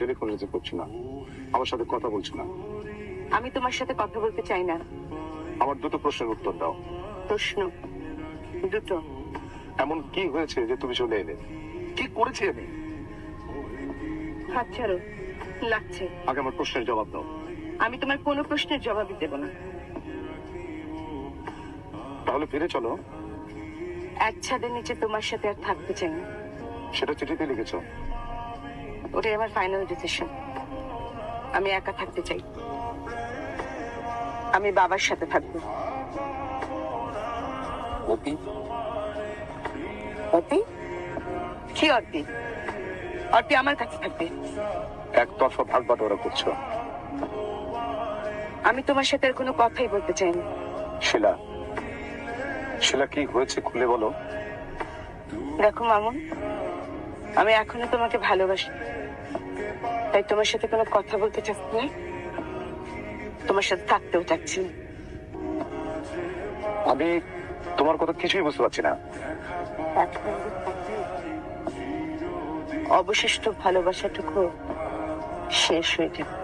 Telephone receive করছ না। আমার সাথে কথা বলছো না। আমি তোমার সাথে কথা বলতে চাই না। আমার দুটো প্রশ্নের উত্তর দাও। প্রশ্ন দুটো। এমন কি হয়েছে যে তুমি চলে এলে? কি করেছি আমি? হাত ছাড়ো। লাগছে। আগে আমার প্রশ্নের জবাব দাও। আমি তোমার কোনো প্রশ্নের জবাবই দেব না। তাহলে ফিরে চলো। এক ছাদের নিচে তোমার সাথে আর থাকতে চাই না। সেটা চিঠিতে লিখেছো। ওটাই আমার ফাইনাল ডিসিশন আমি একা থাকতে চাই। আমি বাবার সাথে থাকব। অতি? অতি? কি অতি? অতি আমার কাছে থাকবে। একতরফা ভাগ বাটোয়ারা করছ। আমি তোমার সাথে আর কোনো কথাই বলতে চাই না। শিলা শিলা কি হয়েছে খুলে বলো। দেখো মামুন আমি এখনও তোমাকে ভালোবাসি। তাই তোমার সাথে কোনো কথা বলতে চাচ্ছি না। তোমার সাথে থাকতেও চাচ্ছি না। আমি তোমার কথা কিছুই বুঝতে পারছি না। অবশিষ্ট ভালোবাসাটুকু শেষ হয়ে যাবে।